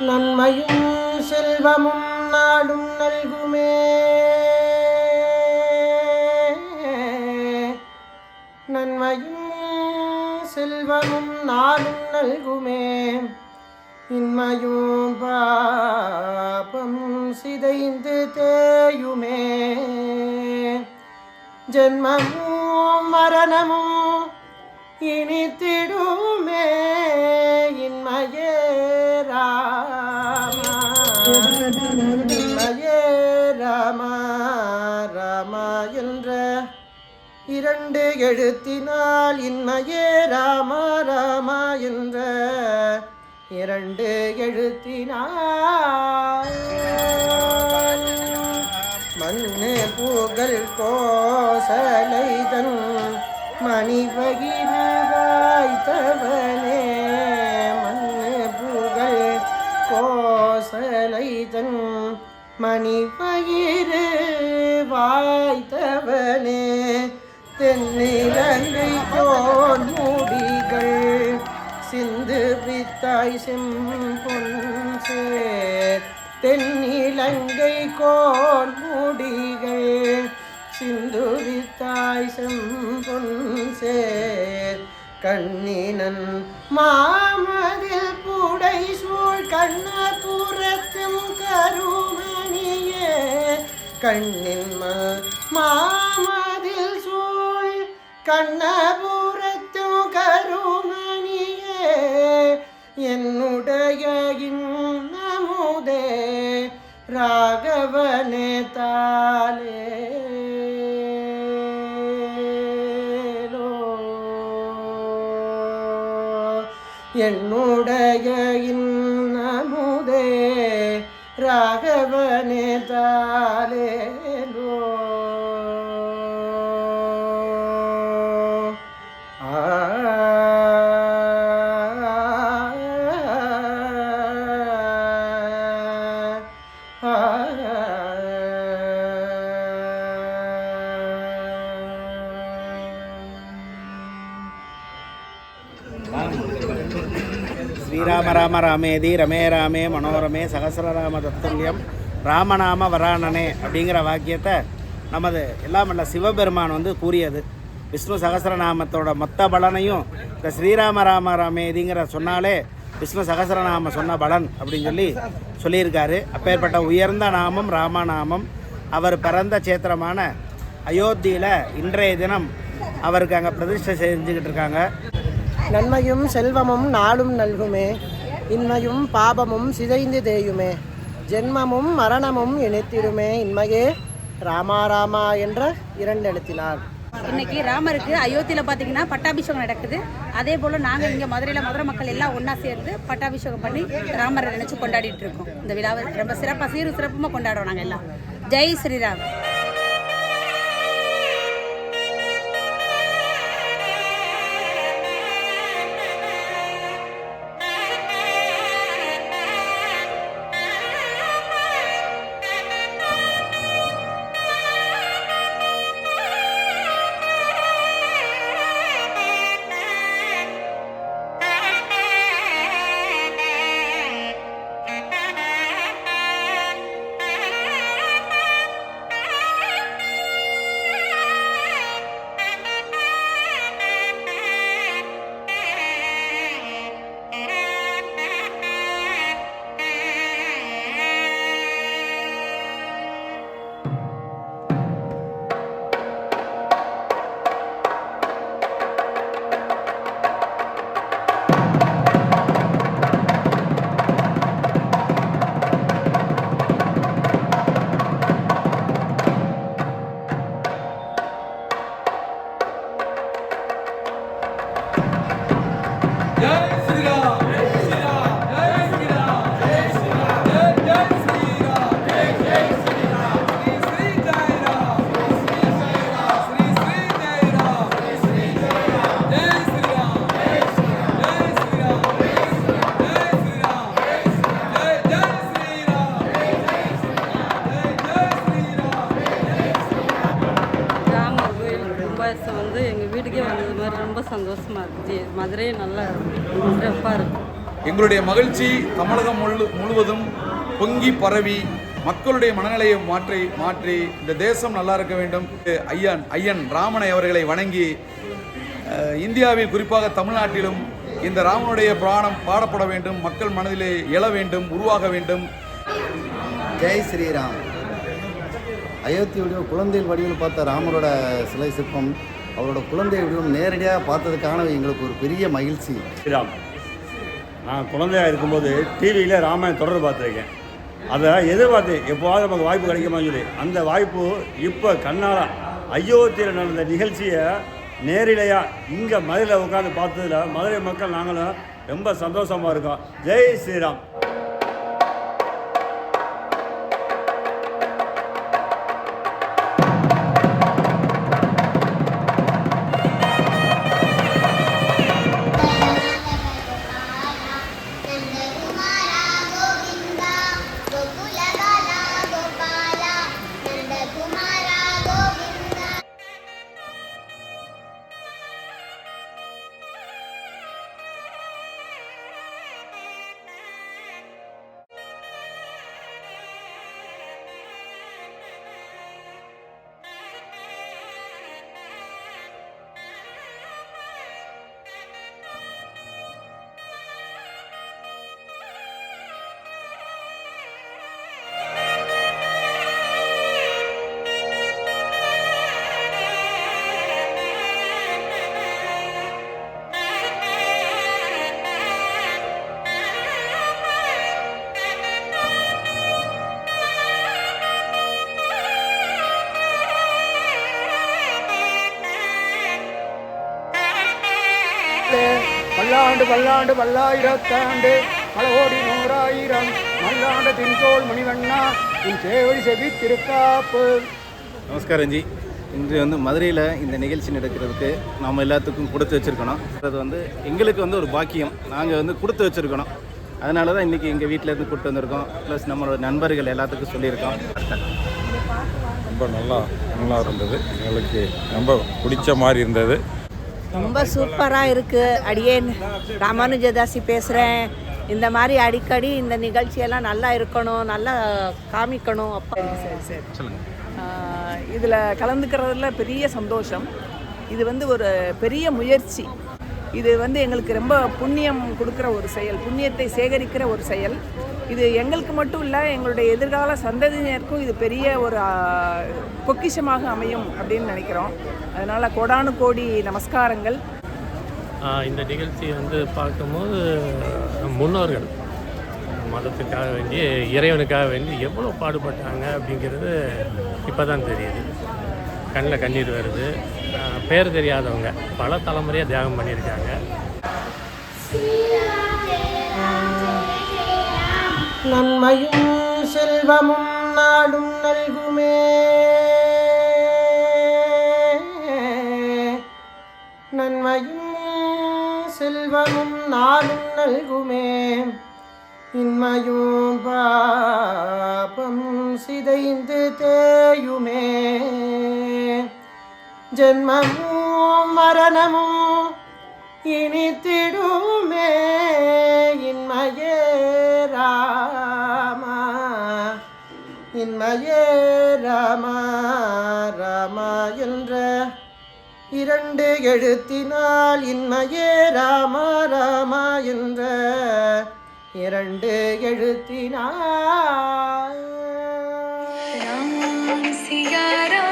நன்மையும் செல்வமும் நாடும் நல்குமே. நன்மையும் செல்வமும் நாடும் நல்குமே. இன்மையும் பாபம் சிதைந்து தேயுமே. ஜென்மமும் மரணமும் இனித்திடுமே. இன்மையே ராமா ராமா என்ற இரண்டு எழுத்தினால் இன்மையே ராமா ராமா என்ற இரண்டு எழுத்தினால் மண்ணு பூகல் கோசலைதன் மணிபகிர கோசலைதன் மணிபயிறு வாய்த்தவனே தென்னிலங்கை கோன் மூடிகள் சிந்து பித்தாய் செம்பொன் சேர் தென்னிலங்கை கோன் மூடிகள் சிந்து வித்தாய் செம்பொன் சேர் கண்ணினன் மாமதில் കണ്ണിൻ മാമതിൽ സൂഴ് കണ്ണപുറത്തു കരുമണിയേ എന്നുടയ ഇന്നമുദേ രാഘവനെ. தாலேலோ ஆ ஸ்ரீராம ராம ராமேதி ரமே ராமே மனோரமே சகசிரராம தத்துல்யம். ராமநாம வராணனே அப்படிங்கிற வாக்கியத்தை நமது எல்லாம் அல்ல சிவபெருமான் வந்து கூறியது. விஷ்ணு சகசரநாமத்தோட மொத்த பலனையும் இந்த ஸ்ரீராம ராம ராமேதிங்கிற சொன்னாலே விஷ்ணு சகசரநாம சொன்ன பலன் அப்படின்னு சொல்லி சொல்லியிருக்காரு. அப்பேற்பட்ட உயர்ந்த நாமம் ராமநாமம். அவர் பிறந்த சேத்திரமான அயோத்தியில் இன்றைய தினம் அவருக்கு அங்கே பிரதிஷ்டை செஞ்சுக்கிட்டு இருக்காங்க. நன்மையும் செல்வமும் நாளும் நல்குமே. இன்மையும் பாபமும் சிதைந்து தேயுமே. ஜென்மமும் மரணமும் இணைத்திடுமே இன்மையே ராமா ராமா என்ற இரண்டு எழுத்தினார் இன்னைக்கு ராமருக்கு அயோத்தியில் பார்த்தீங்கன்னா பட்டாபிஷேகம் நடக்குது. அதே போல் நாங்கள் இங்கே மதுரையில் மதுரை மக்கள் எல்லாம் ஒன்றா சேர்ந்து பட்டாபிஷேகம் பண்ணி ராமரை நினச்சி கொண்டாடிட்டு இருக்கோம். இந்த விழாவை ரொம்ப சிறப்பாக சீரும் சிறப்புமாக கொண்டாடுறோம் நாங்கள் எல்லாம். ஜெய் ஸ்ரீராம். ரொம்ப சந்தோஷமாக இருக்குது மதுரையே நல்லா சிறப்பாக இருக்கும் எங்களுடைய மகிழ்ச்சி தமிழகம் முழு முழுவதும் பொங்கி பரவி மக்களுடைய மனநிலையை மாற்றி மாற்றி இந்த தேசம் நல்லா இருக்க வேண்டும். ஐயன் ஐயன் ராமனை அவர்களை வணங்கி இந்தியாவில் குறிப்பாக தமிழ்நாட்டிலும் இந்த ராமனுடைய புராணம் பாடப்பட வேண்டும் மக்கள் மனதிலே எழ வேண்டும் உருவாக வேண்டும். ஜெய் ஸ்ரீராம். அயோத்தியுடைய குழந்தை வடிவில் பார்த்த ராமரோட சிலை சிற்பம் அவரோட குழந்தை வடிவம் நேரடியாக பார்த்ததுக்கான எங்களுக்கு ஒரு பெரிய மகிழ்ச்சி. ஸ்ரீராம் நான் குழந்தையா இருக்கும்போது டிவியில் ராமாயணம் தொடர் பார்த்துருக்கேன். அதை எதிர்பார்த்து எப்போவாவது நமக்கு வாய்ப்பு கிடைக்குமான்னு சொல்லி அந்த வாய்ப்பு இப்போ கண்ணால் அயோத்தியில் நடந்த நிகழ்ச்சியை நேரிலையாக இங்கே மதுரையில் உட்காந்து பார்த்ததில் மதுரை மக்கள் நாங்களும் ரொம்ப சந்தோஷமாக இருக்கோம். ஜெய் ஸ்ரீராம். பல்லாண்டு பல்லாயிரத்தாண்டு பல கோடி நூறாயிரம் மல்லாண்டு தின்கோள் மணிவண்ணா உன் சேவடி செவி திருக்காப்பு நமஸ்காரம் ஜி. இன்று வந்து மதுரையில் இந்த நிகழ்ச்சி நடக்கிறதுக்கு நாம் எல்லாத்துக்கும் கொடுத்து வச்சுருக்கணும். அது வந்து எங்களுக்கு வந்து ஒரு பாக்கியம். நாங்கள் வந்து கொடுத்து வச்சுருக்கணும். அதனால தான் இன்றைக்கி எங்கள் வீட்டிலேருந்து கூப்பிட்டு வந்திருக்கோம். ப்ளஸ் நம்மளோட நண்பர்கள் எல்லாத்துக்கும் சொல்லியிருக்கோம். ரொம்ப நல்லா நல்லா இருந்தது. எங்களுக்கு ரொம்ப பிடிச்ச மாதிரி இருந்தது. ரொம்ப சூப்பராக இருக்குது அடியேன் ராமானுஜதாசி பேசுகிறேன் இந்த மாதிரி அடிக்கடி இந்த நிகழ்ச்சியெல்லாம் நல்லா இருக்கணும் நல்லா காமிக்கணும். அப்போ சரி சரி இதில் கலந்துக்கிறதுல பெரிய சந்தோஷம். இது வந்து ஒரு பெரிய முயற்சி. இது வந்து எங்களுக்கு ரொம்ப புண்ணியம் கொடுக்குற ஒரு செயல் புண்ணியத்தை சேகரிக்கிற ஒரு செயல். இது எங்களுக்கு மட்டும் இல்லை எங்களுடைய எதிர்கால சந்ததியினருக்கும் இது பெரிய ஒரு பொக்கிஷமாக அமையும் அப்படின்னு நினைக்கிறோம். அதனால் கோடானு கோடி நமஸ்காரங்கள். இந்த நிகழ்ச்சி வந்து பார்க்கும்போது முன்னோர்கள் மதத்துக்காக வேண்டி இறைவனுக்காக வேண்டி எவ்வளோ பாடுபட்டாங்க அப்படிங்கிறது இப்போ தான் தெரியுது. கண்ணில் கண்ணீர் வருது. பேர் தெரியாதவங்க பல தலைமுறையாக தியாகம் பண்ணியிருக்காங்க. நன்மையும் செல்வமும் நாடும் நல்குமே. நன்மையும் செல்வமும் நாடும் நல்குமே. இன்மையும் பாபம் சிதைந்து தேயுமே. ஜென்மமும் மரணமும் இனித்திடுமே. இன்மையே ராமா ராமா என்ற இரண்டு எழுத்தினால் இன்மையே ராமா ராமா என்ற இரண்டு எழுத்தினால் சியாரா